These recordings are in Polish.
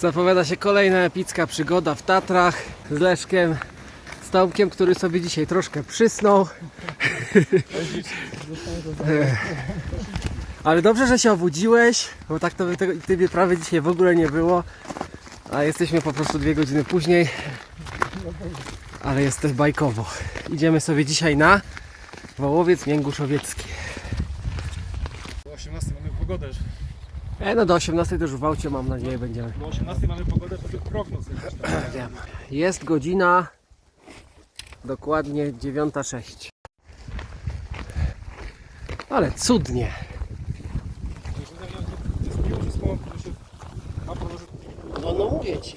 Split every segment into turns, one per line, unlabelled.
Zapowiada się kolejna epicka przygoda w Tatrach z Leszkiem, z Tomkiem, który sobie dzisiaj troszkę przysnął. Ale dobrze, że się obudziłeś, bo tak to by tego, tej wyprawy dzisiaj w ogóle nie było. A jesteśmy po prostu dwie godziny później. Ale jest też bajkowo. Idziemy sobie dzisiaj na Wołowiec Mięguszowiecki.
Do 18 mamy pogodę.
E, no do 18 też w Wałcie mam nadzieję będziemy.
Do 18 mamy pogodę według prognoz.
Wiem. Jest godzina dokładnie 9.06. Ale cudnie. No, no mówię ci.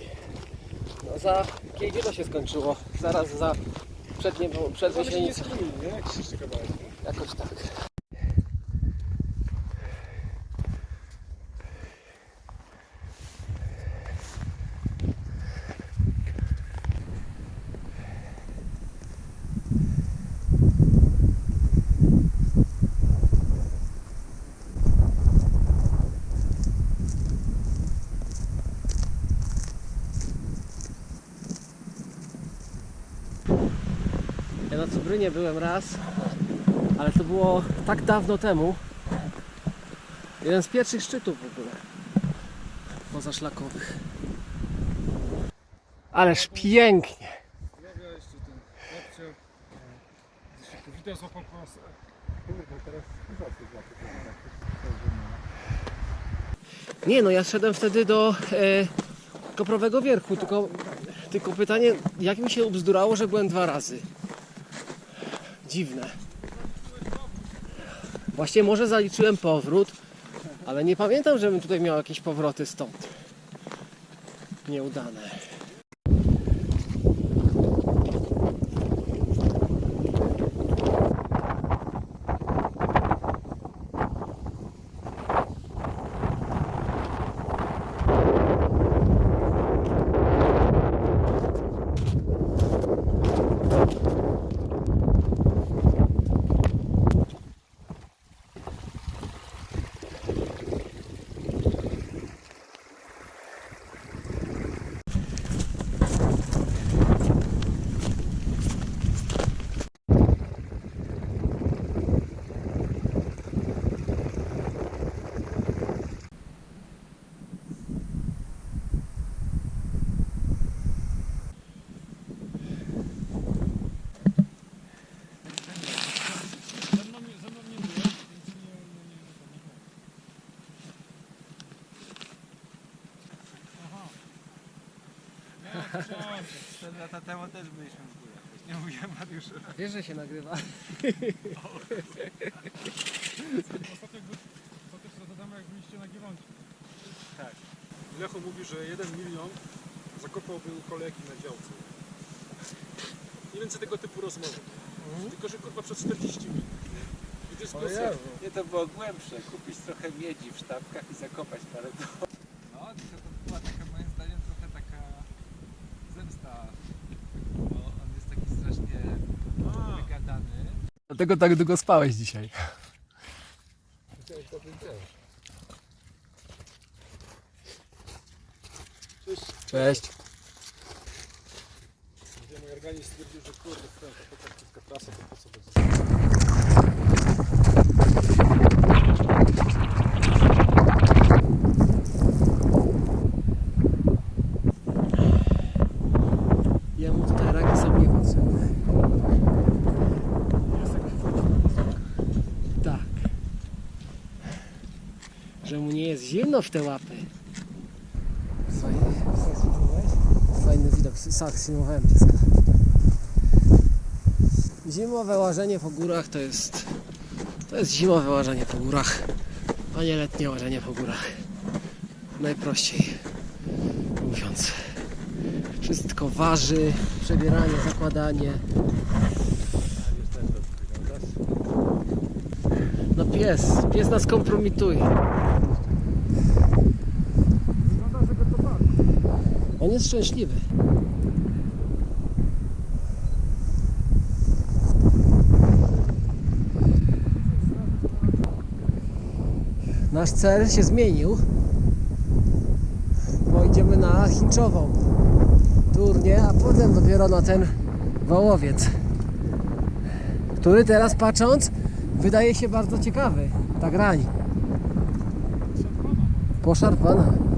No za kiedy to się skończyło? Zaraz za przed, nie, przed Wiesienicą.
nie? Jak się jeszcze kawałek. nie?
Jakoś tak. Ja na Cubrynie byłem raz, ale to było tak dawno temu. Jeden z pierwszych szczytów w ogóle. Pozaszlakowych. Ależ pięknie.
Teraz
Nie no, ja szedłem wtedy do e, Koprowego Wierchu, tylko, tylko pytanie, jak mi się ubzdurało, że byłem dwa razy. Dziwne. Właśnie może zaliczyłem powrót, ale nie pamiętam, żebym tutaj miał jakieś powroty stąd. Nieudane.
4 lata temu też byliśmy w górach. Nie mówiłem Mariuszu.
Wiesz, że się nagrywa?
Ostatnio, się zadamy, jak byliście na Giewoncie.
Tak.
Lecho mówi, że 1 milion zakopałby u kolegi na działce. Mniej więcej tego typu rozmowy. Tylko, że kurwa przez 40 minut. I dyskusja.
Nie, to było głębsze. Kupić trochę miedzi w sztabkach i zakopać parę do... No, to, to była taka moim zdaniem trochę taka zemsta. Bo on jest taki strasznie
A.
wygadany.
Dlatego tak długo spałeś dzisiaj.
Cześć. Gdzie.
Jemu tutaj raki są niepotrzebne.
Jest jakaś wróciła.
Tak. Że mu nie jest zimno w te łapy. Fajny, fajny widok. Tak, filmowałem pieska. Zimowe łażenie po górach to jest... To jest zimowe łażenie po górach, a nie letnie łażenie po górach. Najprościej mówiąc. Wszystko waży, przebieranie, zakładanie. No pies, pies nas kompromituje. Jest szczęśliwy. Nasz cel się zmienił. Bo idziemy na Hinczową turnię, a potem dopiero na ten Wołowiec, który teraz patrząc wydaje się bardzo ciekawy, ta grań. Poszarpana.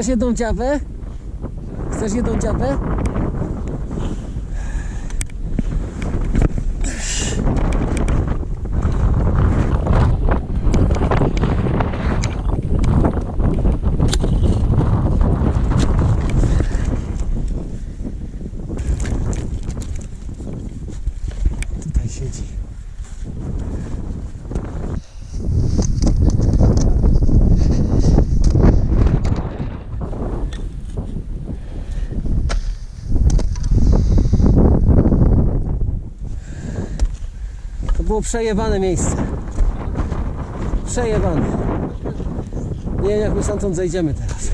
Chcesz jedną dziabę? Chcesz jedną dziabę? Tutaj siedzi. Było przejebane miejsce. Przejebane. Nie wiem jak my stamtąd zejdziemy teraz.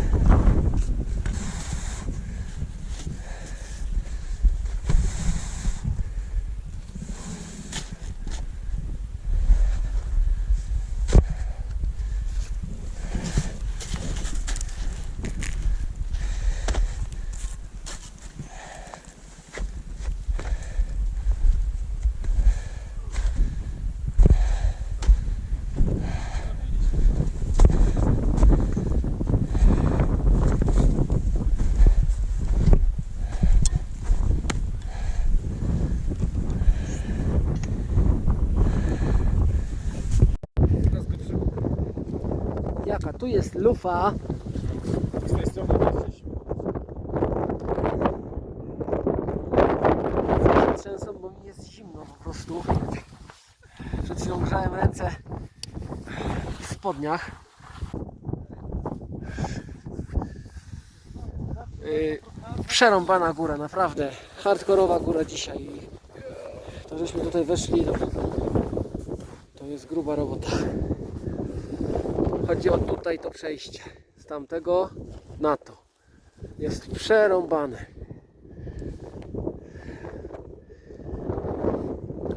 Tu jest lufa?
Z tej strony jesteśmy.
Trzęsą, bo mi jest zimno po prostu. Przed chwilą grzałem ręce w spodniach. Yy, przerąbana góra, naprawdę. Hardkorowa góra dzisiaj. To żeśmy tutaj weszli, to, to jest gruba robota. Chodzi o tutaj to przejście. Z tamtego na to. Jest przerąbane.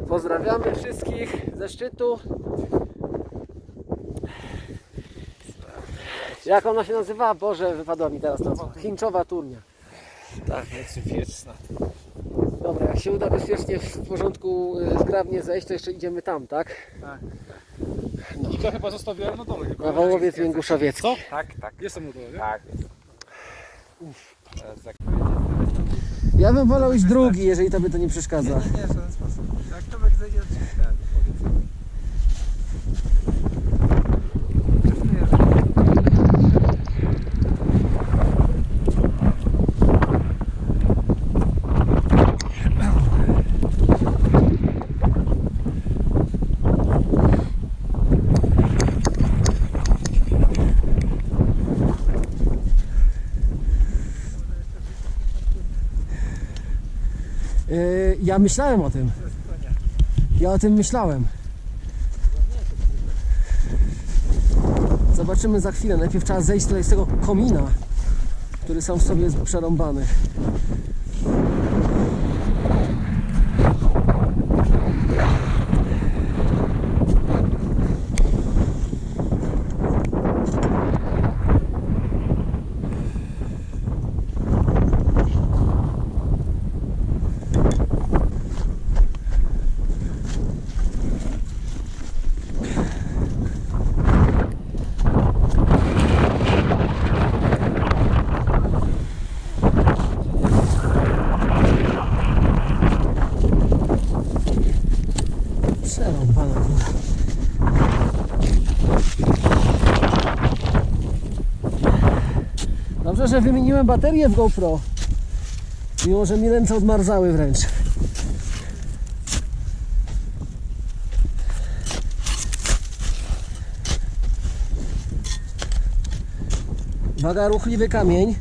Pozdrawiamy wszystkich ze szczytu. Jak ona się nazywa? Boże, wypadła mi teraz nazwa. Chinczowa turnia. Tak.
Wieczna.
Dobra, jak się uda bezpiecznie w porządku y, zgrabnie zejść, to jeszcze idziemy tam, tak?
I to chyba zostawiałem na dole. chyba.
Na Wołowiec Mięguszowiecki.
Co?
Tak, tak.
Jestem na dole, nie?
Tak. Teraz za-
Ja bym wolał iść drugi, jeżeli tobie to nie przeszkadza.
Nie, nie, w żaden sposób. Jak Tomek zejdzie, to ci ten, powiedz.
Yy, ja myślałem o tym. Ja o tym myślałem. Zobaczymy za chwilę. Najpierw trzeba zejść tutaj z tego komina, który sam w sobie jest przerąbany. Przerąbana góra. Dobrze, że wymieniłem baterię w GoPro. Mimo, że mi ręce odmarzały wręcz. Uwaga, ruchliwy kamień.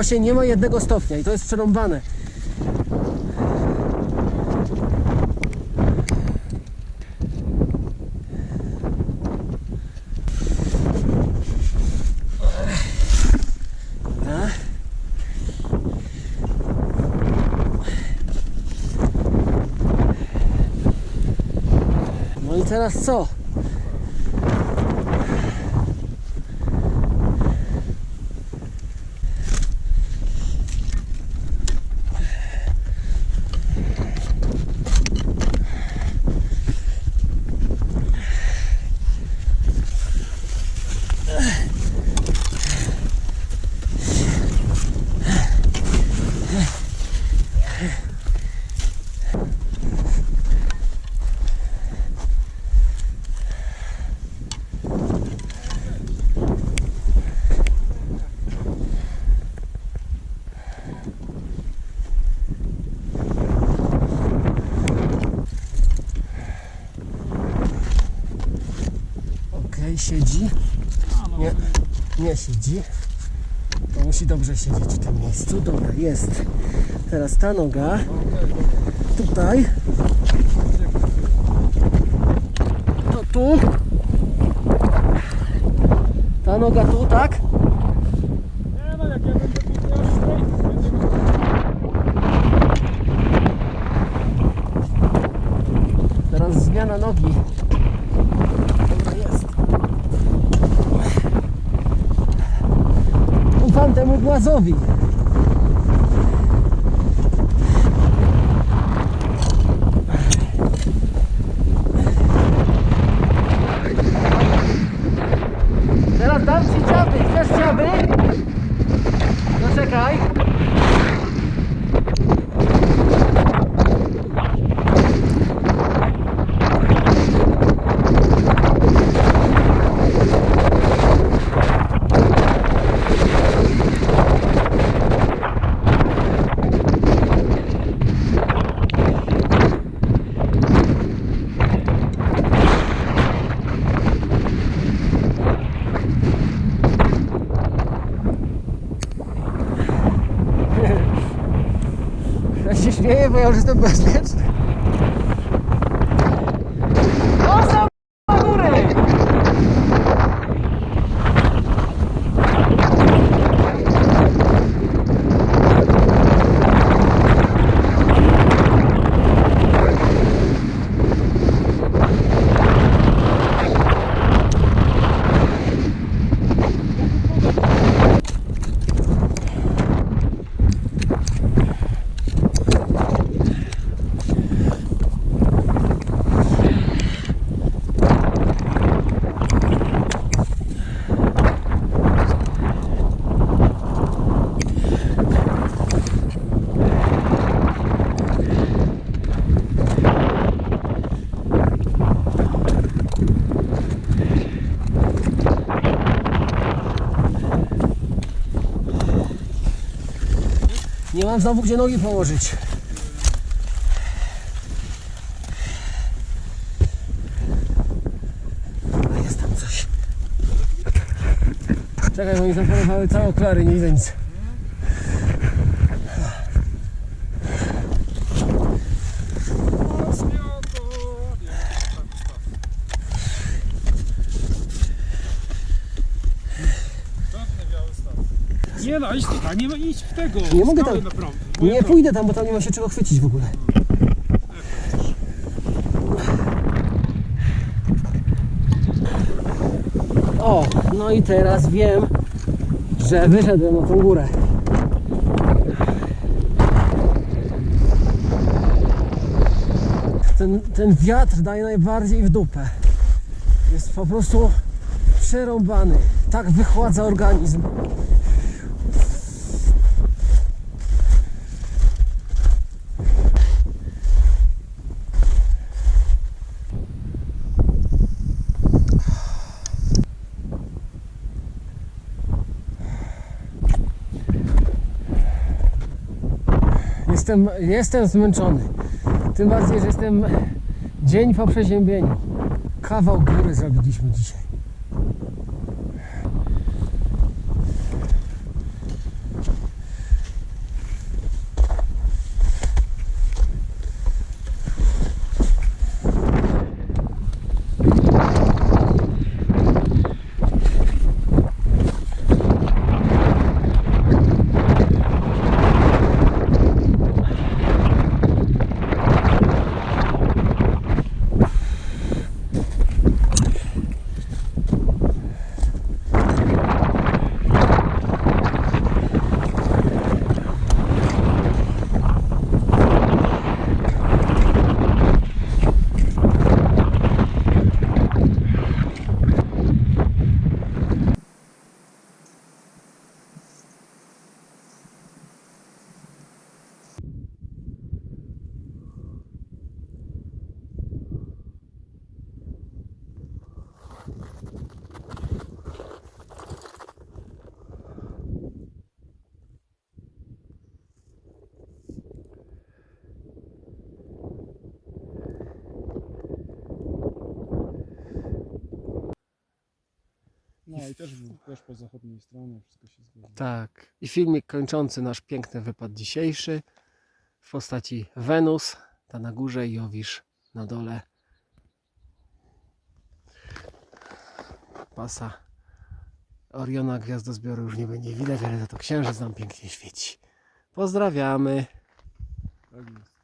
Właśnie nie ma jednego stopnia i to jest przerąbane. No i teraz co? Okej, siedzi. Nie, nie siedzi. To musi dobrze siedzieć w tym miejscu. Dobra, jest. Teraz ta noga. Tutaj. To tu. Ta noga tu, tak? resolvi mam znowu gdzie nogi położyć. A jest tam coś. Czekaj, bo mi zapalowały całe nie widzę nic.
Nie no, idź tutaj, nie ma idź w tego.
Nie mogę tam-
Naprawdę,
Nie pójdę tam, bo tam nie ma się czego chwycić w ogóle. O, no i teraz wiem, że wyszedłem na tą górę. Ten, ten wiatr daje najbardziej w dupę. Jest po prostu przerąbany. Tak wychładza organizm. Jestem, jestem zmęczony. Tym bardziej, że jestem dzień po przeziębieniu. Kawał góry zrobiliśmy dzisiaj.
No i też był też po zachodniej stronie, wszystko się zgadza.
Tak. I filmik kończący nasz piękny wypad dzisiejszy w postaci Wenus, ta na górze i Jowisz na dole. Pasa Oriona Gwiazdozbioru już nie będzie widać, ale za to księżyc nam pięknie świeci. Pozdrawiamy.
Tak jest.